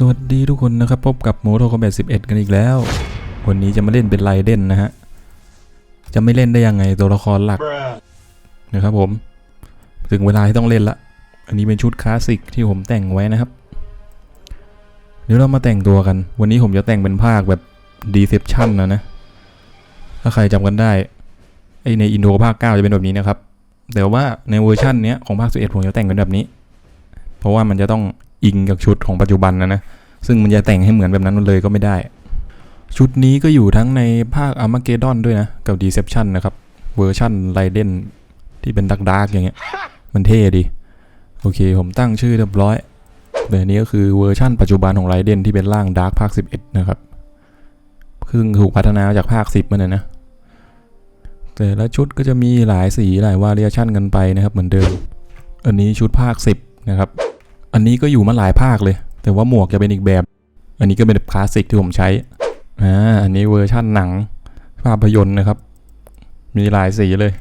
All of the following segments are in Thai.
สวัสดีทุกคนนะครับ พบกับโมโตคอมแบท11 กันอีกแล้ว วันนี้จะมาเล่นเป็นไรเดนนะฮะ จะไม่เล่นได้ยังไงตัวละครหลักนะครับผม ถึงเวลาที่ต้องเล่นละ อันนี้เป็นชุดคลาสสิกที่ผมแต่งไว้นะครับ เดี๋ยวเรามาแต่งตัวกัน วันนี้ผมจะแต่งเป็นภาคแบบ Deception นะนะ ถ้าใครจำกันได้ไอในอินโทรภาค 9 จะเป็นแบบนี้นะครับ แต่ว่าในเวอร์ชันเนี้ยของภาค11ผมจะแต่งเป็นแบบนี้ เพราะว่ามันจะต้อง อิงกับชุดของปัจจุบันนะนะ ซึ่งมันจะแต่งให้เหมือนแบบนั้นเลยก็ไม่ได้ ชุดนี้ก็อยู่ทั้งในภาค Armageddon ด้วยนะ กับ Deception นะครับ เวอร์ชันไรเดนที่เป็นดักดาร์กอย่างเงี้ย มันเท่ดี โอเค ผมตั้งชื่อเรียบร้อยแต่อันนี้ก็คือเวอร์ชั่นปัจจุบันของไรเดนที่เป็นร่างดาร์กภาค 11 นะครับซึ่งถูกพัฒนาจากภาค 10มันนะนะแต่ละชุดก็จะมีหลายสีหลายวาเรียชั่นกันไปนะครับเหมือนเดิม อันนี้ชุดภาค 10 นะครับ อันนี้ก็อยู่มาหลายภาคเลย แต่ว่าหมวกจะเป็นอีกแบบ อันนี้ก็เป็นแบบคลาสสิกที่ผมใช้ อ่า อันนี้เวอร์ชั่นหนัง ภาพยนตร์นะครับ มีหลายสีเลย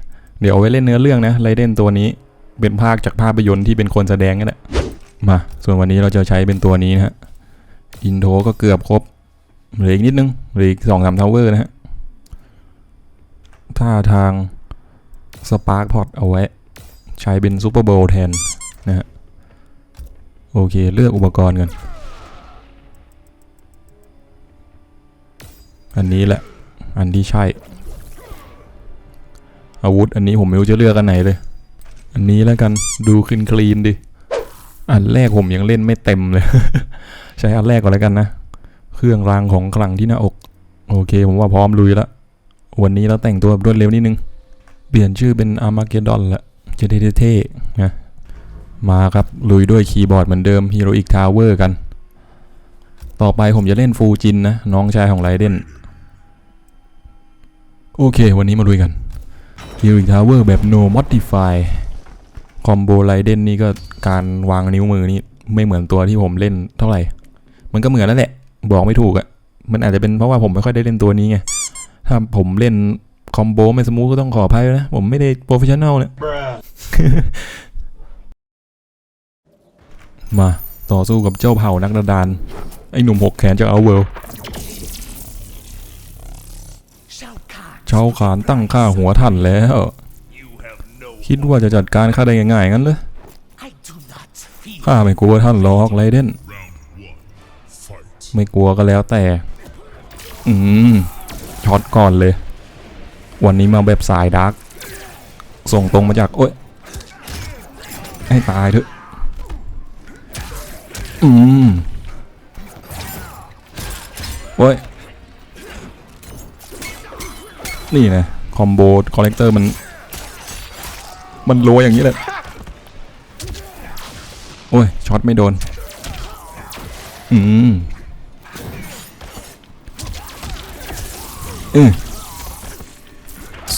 เดี๋ยวเอาไว้เล่นเนื้อเรื่องนะไรเดนตัวนี้ เป็นภาคจากภาพยนตร์ที่เป็นคนแสดงนั่นแหละ มา ส่วนวันนี้เราจะใช้เป็นตัวนี้นะฮะ อินโทรก็เกือบครบ เหลืออีกนิดนึง เหลืออีกสองสามทาวเวอร์นะฮะ ท่าทางสปาร์คพอตเอาไว้ ใช้เป็นซูเปอร์โบว์แทน โอเค เลือกอุปกรณ์กันอันนี้แหละ อันที่ใช่ อาวุธอันนี้ผมไม่รู้จะเลือกอันไหนเลย อันนี้แล้วกันดูคลีนคลีนดิ อันแรกผมยังเล่นไม่เต็มเลย ใช้อันแรกก่อนแล้วกันนะ เครื่องรางของขลังที่หน้าอก โอเค ผมว่าพร้อมลุยละ วันนี้เราแต่งตัวแบบรวดเร็วนิดนึง เปลี่ยนชื่อเป็นอาร์มาเกดอนละจะได้เท่ๆนะ มาครับ ลุยด้วยคีย์บอร์ดเหมือนเดิม Heroic Tower กัน ต่อไปผมจะเล่นฟูจินนะ น้องชายของไรเดนโอเค วันนี้มาลุยกัน Heroic Tower แบบ no modify คอมโบไรเดนนี่ก็การวางนิ้วมือนี่ไม่เหมือนตัวที่ผมเล่นเท่าไหร่ มันก็เหมือนนั่นแหละ บอกไม่ถูกอะ่ะ มันอาจจะเป็นเพราะว่าผมไม่ค่อยได้เล่นตัวนี้ไง ถ้าผมเล่นคอมโบไม่สมูทก็ต้องขออภัยนะ ผมไม่ได้โปรเฟชชั่นแนลเนี่ย มาต่อสู้กับเจ้าเผ่านักดาดานไอ้หนุ่มหกแขนจากเอาเวลเช้าขานตั้งค่าหัวท่านแล้ว no คิดว่าจะจัดการข้าได้ง่ายๆงั้นเลยข้าไม่กลัวท่านหรอกไรเดนไม่กลัวก็แล้วแต่ อืมช็อตก่อนเลย วันนี้มาแบบสายดาร์กส่งตรงมาจาก โอ้ย ให้ตายเถอะ อืมโอ้ย นี่นะคอมโบคอลเลกเตอร์มัน มันรัวอย่างนี้เลย โอ้ย ช็อตไม่โดน อืมอือ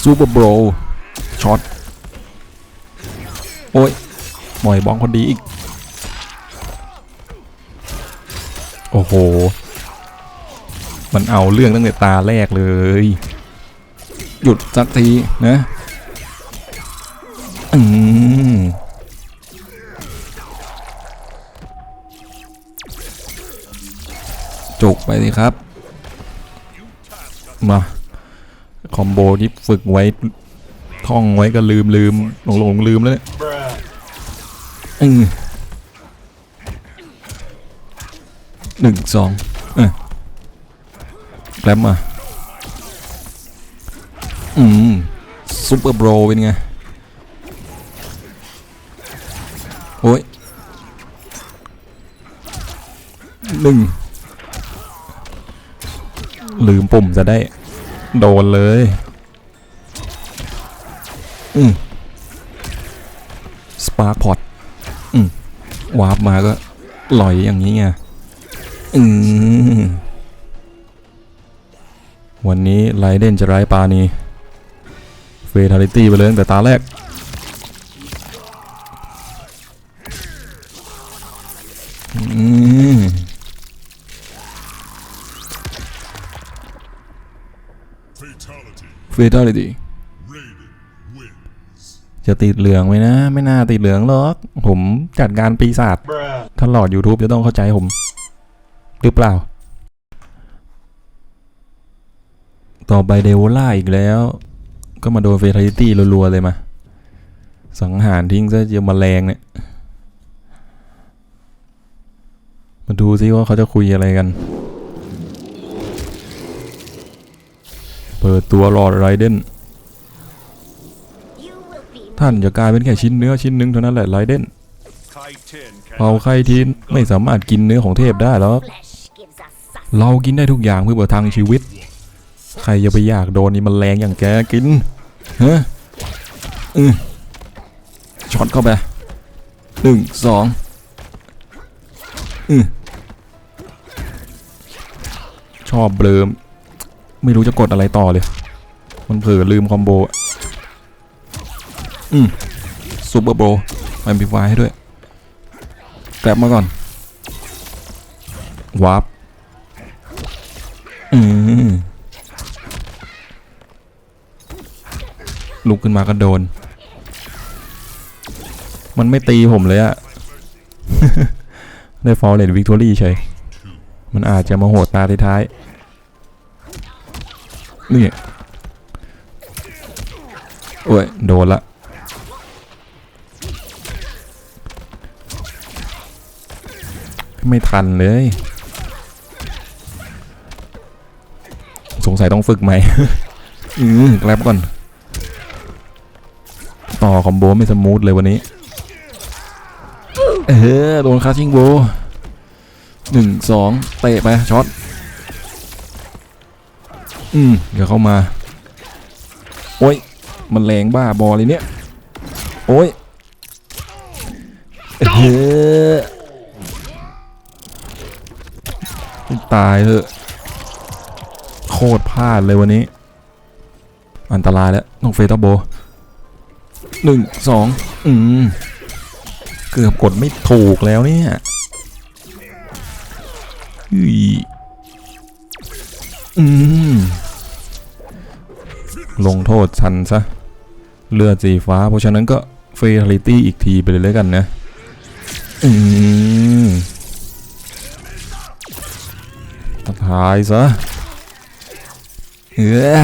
ซูเปอร์โบรช็อต โอ้ยหมอยบ้องคนดีอีก โอ้โห มันเอาเรื่องตั้งแต่ตาแรกเลย หยุดสักทีนะ อืมจุกไปสิครับ มา คอมโบที่ฝึกไว้ท่องไว้ก็ลืมลืมหลงหลงลืมแล้วเนี่ย Bruh. อืม หนึ่งสองเออแกลบมาอืมซุปเปอร์โบรเป็นไง โอ้ยหนึ่งลืมปุ่มจะได้ โดนเลย อืมสปาร์คพอตอืมวาร์ปมาก็ลอยอย่างนี้ไง อืมวันนี้ไรเดนจะไร้ปานีเฟทาลิตี้ไปเลยตั้งแต่ตาแรก อืมเฟทาลิตี้จะติดเหลืองไหมนะ ไม่น่าติดเหลืองหรอก ผมจัดการปีศาจถ้าหลอด YouTube จะต้องเข้าใจผม หรือเปล่า ต่อไปเดวล่าอีกแล้ว ก็มาโดนเฟท a ลิตี้รัวๆเลยมา สังหารทิ้งซะเยอะมาแรงเนี่ย มาดูซิว่าเขาจะคุยอะไรกัน เปิดตัวลอร์ดไรเดนท่านจะกลายเป็นแค่ชิ้นเนื้อชิ้นหนึ่งเท่านั้นแหละไรเดนเผา cannot ใครทีนไม่สามารถกินเนื้อของเทพได้หรอ เรากินได้ทุกอย่างเพื่อประทังชีวิต ใครจะไปอยากโดนนี่มันแรงอย่างแกกินฮะอือช็อตเข้าไปหนึ่งสองอือชอบเบลมไม่รู้จะกดอะไรต่อเลย มันเผลอลืมคอมโบอืมซูเปอร์โบแอมพลิฟายให้ด้วยแกร็บมาก่อนวาร์ป อืมลุกขึ้นมาก็โดน มันไม่ตีผมเลยอะได้ฟอร์เรนวิกตอรี่เฉย มันอาจจะมาโหดตาท้ายๆนี่โอ้ย โดนละไม่ทันเลย สงสัยต้องฝึกไหมอืมแกลบก่อน ต่อคอมโบไม่สมูทเลยวันนี้ เออโดนคาชิงโบหนึ่งสองเตะไปช็อต อืมเดี๋ยวเข้ามา โอ้ย มันแรงบ้าบอเลยเนี่ย โอ้ยเออตายเถอะ คตรพลาดเลยวันนี้ อันตรายแล้วต้องเฟตาโบหนึ่งสองอืมเกือบกดไม่ถูกแล้วเนี่ยอืมลงโทษฉันซะ เลือดสีฟ้า เพราะฉะนั้นก็เฟท a ลิตี้อีกทีไปเลยแล้วกันนะ อืมตายซะ เออ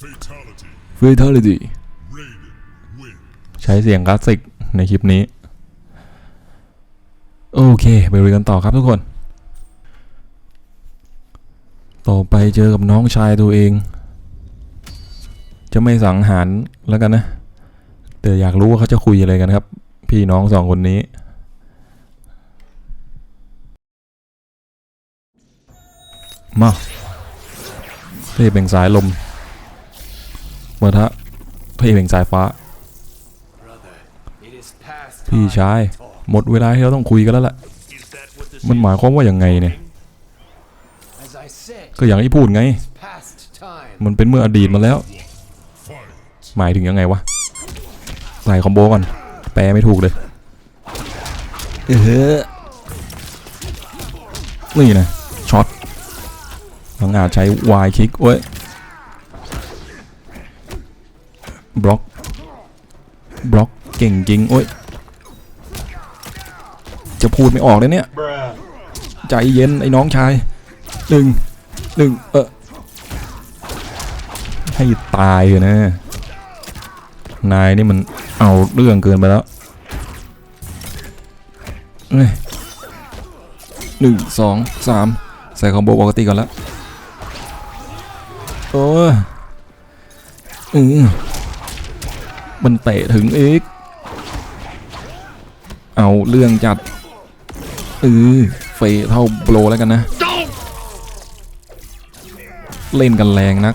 fatality. เท a ลิตี้ใช้เสียงคลาสสิกในคลิปนี้ โอเค ไปลุยกันต่อครับทุกคน ต่อไปเจอกับน้องชายตัวเอง จะไม่สังหารแล้วกันนะ แต่อยากรู้ว่าเขาจะคุยอะไรกันครับ พี่น้องสองคนนี้ มาเทพแห่งสายลมมาทะเทพแห่งสายฟ้า It is past พี่ time ชาย to talk. หมดเวลาที่เราต้องคุยกันแล้วล่ะ Is that what this มันหมายความว่าอย่างไงเนี่ย As I said, ก็อย่างที่พูดไง past time. มันเป็นเมื่ออดีตมาแล้ว fight? หมายถึงยังไงวะ ใส่คอมโบก่อน แปลไม่ถูกเลย เออนี่นะช็อต บางอาจใช้วายคิกโอ้ยบล็อกบล็อกเก่งจริงโอ้ยจะพูดไม่ออกเลยเนี่ย ใจเย็นไอ้น้องชายหนึ่งหนึ่งเออให้ตายเลยนะ นายนี่มันเอาเรื่องเกินไปแล้วหนึ่งสองสามใส่คอมโบปกติก่อนละ โอ้ยอือมันเตะถึงอีก เอาเรื่องจัดเออเฟเท่าโปรแล้วกันนะ เล่นกันแรงนัก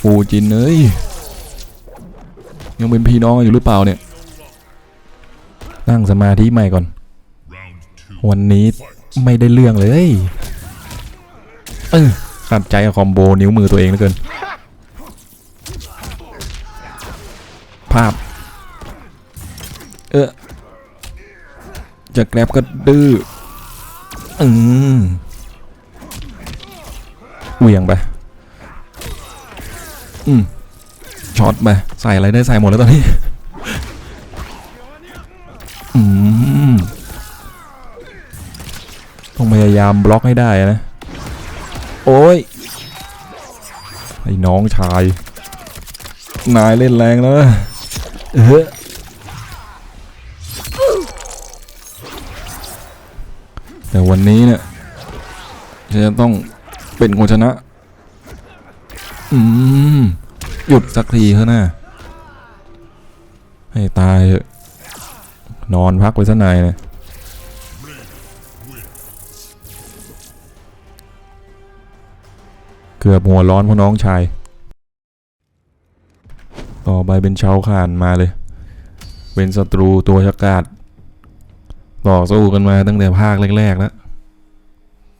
ฟูจินเอ้ย ยังเป็นพี่น้องอยู่หรือเปล่าเนี่ยตั้งสมาธิใหม่ก่อน วันนี้ไม่ได้เรื่องเลย เออ ขัดใจกับคอมโบนิ้วมือตัวเองเหลือเกิน ภาพ เออจะแกร็บก็ดื้อ อืมเหวี่ยงไป อืมช็อตไป ใส่อะไรได้ใส่หมดแล้วตอนนี้ อืมต้องพยายามบล็อกให้ได้นะ โอ้ยไอ้น้องชาย นายเล่นแรงแล้วนะเออแต่วันนี้เนี่ยฉันจะต้องเป็นคนชนะ อืม หยุดสักทีเถอะนะให้ตายเถอะนอนพักไปสักหน่อยนะ กือบหัวร้อนพราะน้องชาย ต่อไปเป็นชาวข่านมาเลย เป็นศัตรูตัวชะกาดต่อสู้กันมาตั้งแต่ภาคแรกๆแล้ว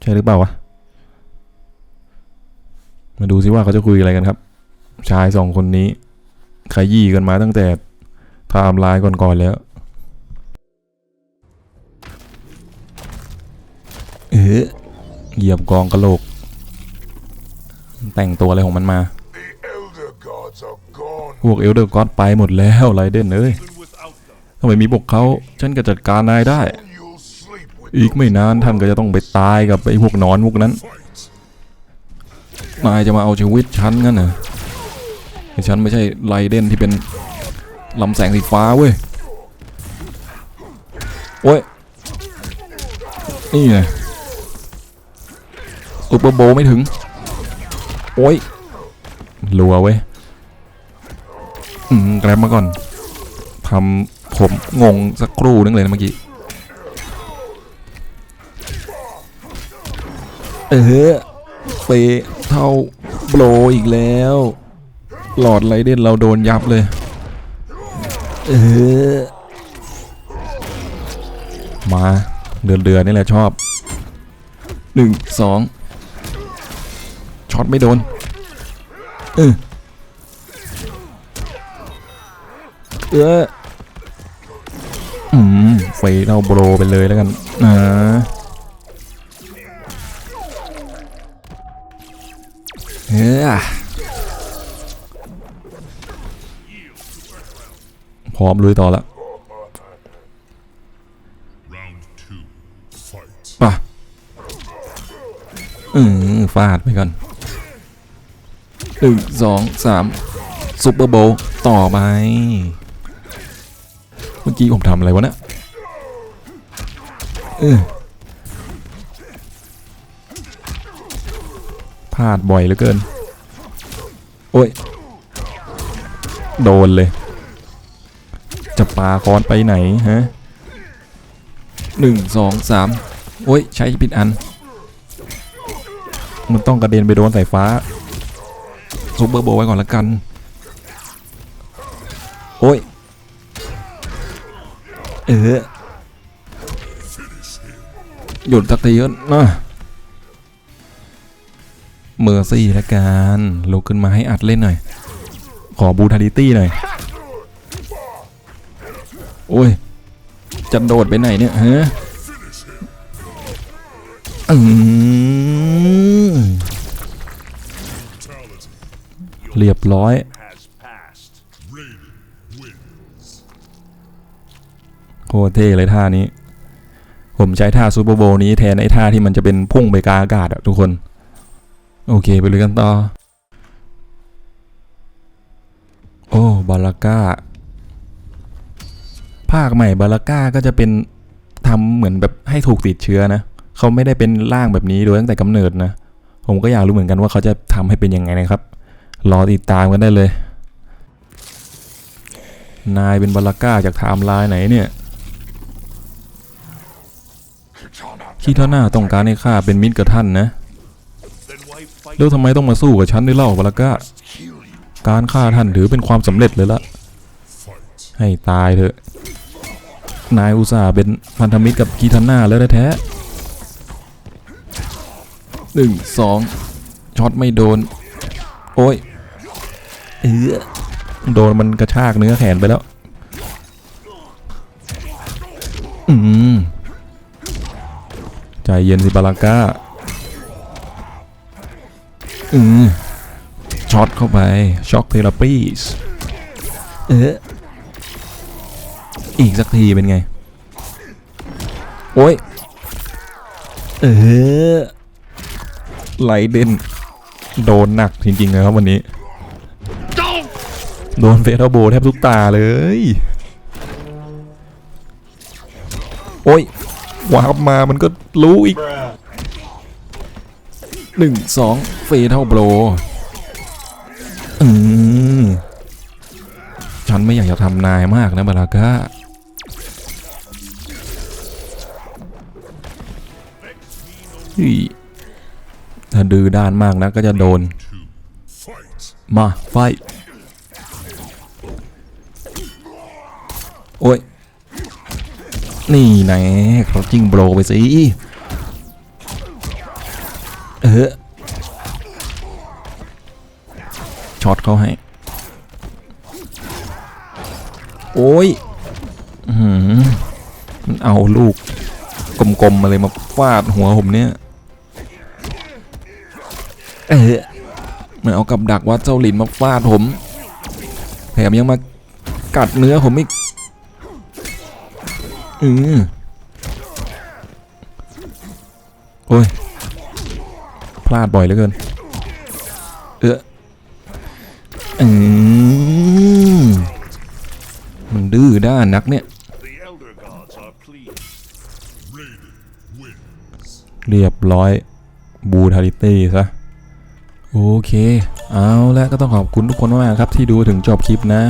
ใช่หรือเปล่าวะ มาดูซิว่าเขาจะคุยอะไรกันครับ ชายสองคนนี้ขยี้กันมาตั้งแต่ไทม์ไลน์ก่อนๆแล้วเออเหยียบกองกระโหลก แต่งตัวอะไรของมันมา The Elder Gods are gone. พวกเอลเดอร์ก็อดไปหมดแล้วไรเดนเอ้ย Even without them, ทำไมมีพวกเขาฉันก็จัดการนายได้ you'll sleep with อีกไม่นานท่านก็จะต้องไปตายกับไอ้พวกหนอนพวกนั้น fight. นายจะมาเอาชีวิตฉันงั้นเหรอไอ้ฉันไม่ใช่ไรเดนที่เป็นลำแสงสีฟ้าเว้ย โอ้ย นี่ไงอุปเปอร์โบว์ไม่ถึง โอ้ยรัวเว้ยอืมแกรบมาก่อนทำผมงงสักครู่นึงเลยนะเมื่อกี้ เออเปเท่าโบรอีกแล้ว หลอดไรเด่นเราโดนยับเลย เออ มา เดือดเดือดนี่แหละชอบหนึ่งสอง ช็อตไม่โดนเออเอออืมเฟยเราโบรไปเลยแล้วกันนะเออพร้อมลุยต่อแล้ว Round two, fight. ป่ะอืมฟาดไปก่อน หนึ่งสองสามซุปเปอร์โบว์ต่อไปเมื่อกี้ผมทำอะไรวะเนี่ยเออพลาดบ่อยเหลือเกิน โอ้ย โดนเลย จะปาคอนไปไหนฮะหนึ่งสองสามโอ้ย ใช้ผิดอัน มันต้องกระเด็นไปโดนสายฟ้า ซุปเปอร์โบไว้ก่อนละกัน โอ้ย เออ หยุดสักทีเถอะนะเมอร์ซี่ละกันลุกขึ้นมาให้อัดเล่นหน่อย ขอบูทาริตี้หน่อย โอ้ย จะโดดไปไหนเนี่ยฮะอืม เรียบร้อย โคเท่เลยท่านี้ ผมใช้ท่าซูเปอร์โบนี้แทนไอ้ท่าที่มันจะเป็นพุ่งไปกาอากาศอะทุกคน โอเคไปเลยกันต่อ โอ้บาลาก้า ภาคใหม่บาลาก้าก็จะเป็นทำเหมือนแบบให้ถูกติดเชื้อนะ เขาไม่ได้เป็นร่างแบบนี้โดยตั้งแต่กำเนิดนะ ผมก็อยากรู้เหมือนกันว่าเขาจะทำให้เป็นยังไงนะครับ รอติดตามกันได้เลย นายเป็นบาลาก้าจากไทม์ไลน์ไหนเนี่ยที่ท่าหน้าต้องการให้ข้าเป็นมิตรกับท่านนะ แล้วทำไมต้องมาสู้กับฉันด้วยเล่าบาลาก้า การฆ่าท่านถือเป็นความสำเร็จเลยละ ให้ตายเถอะ นายอุตส่าห์เป็นพันธมิตรกับกีทาน่าแล้วแท้ๆหนึ่งสองช็อตไม่โดน โอ้ย เออโดนมันกระชากเนื้อแขนไปแล้ว อืม ใจเย็นสิบาลาก้า อืม ช็อตเข้าไป ช็อกเทราปีสเออ อีกสักทีเป็นไง โอ้ย เออ ไหลเด่น โดนหนักจริงๆเลยครับวันนี้ โดนเฟเธอร์โบแทบทุกตาเลย โอ้ยวาร์ปมามันก็รู้อีกหนึ่งสองเฟเธอร์โบอืมฉันไม่อยากจะทำนายมากนะบาราก้าถ้าดื้อด้านมากนะก็จะโดน มาไฟ โอ้ย นี่แน่เขาจิ้งโบรไปสิ เออ ช็อตเขาให้ โอ้ยหืมันเอาลูกกลมๆมาเลยมาฟาดหัวผมเนี่ย เออมันเอากับดักวัดเจ้าหลินมาฟาดผม แถมยังมากัดเนื้อผมอีก อือโอ้ย พลาดบ่อยเหลือเกิน เอออืมมันดื้อด้านนักเนี่ย เรียบร้อยบูทาริตี้ซะ โอเค เอาละก็ต้องขอบคุณทุกคนมากครับที่ดูถึงจบคลิปนะ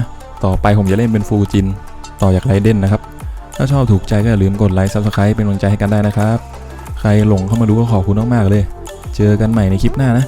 ต่อไปผมจะเล่นเป็นฟูจิน ต่อจากไรเดนนะครับ ถ้าชอบถูกใจก็อย่าลืมกดไลค์ซับสไคร b ์เป็นกำลังใจให้กันได้นะครับ ใครหลงเข้ามาดูก็ขอบคุณมากๆเลย เจอกันใหม่ในคลิปหน้านะ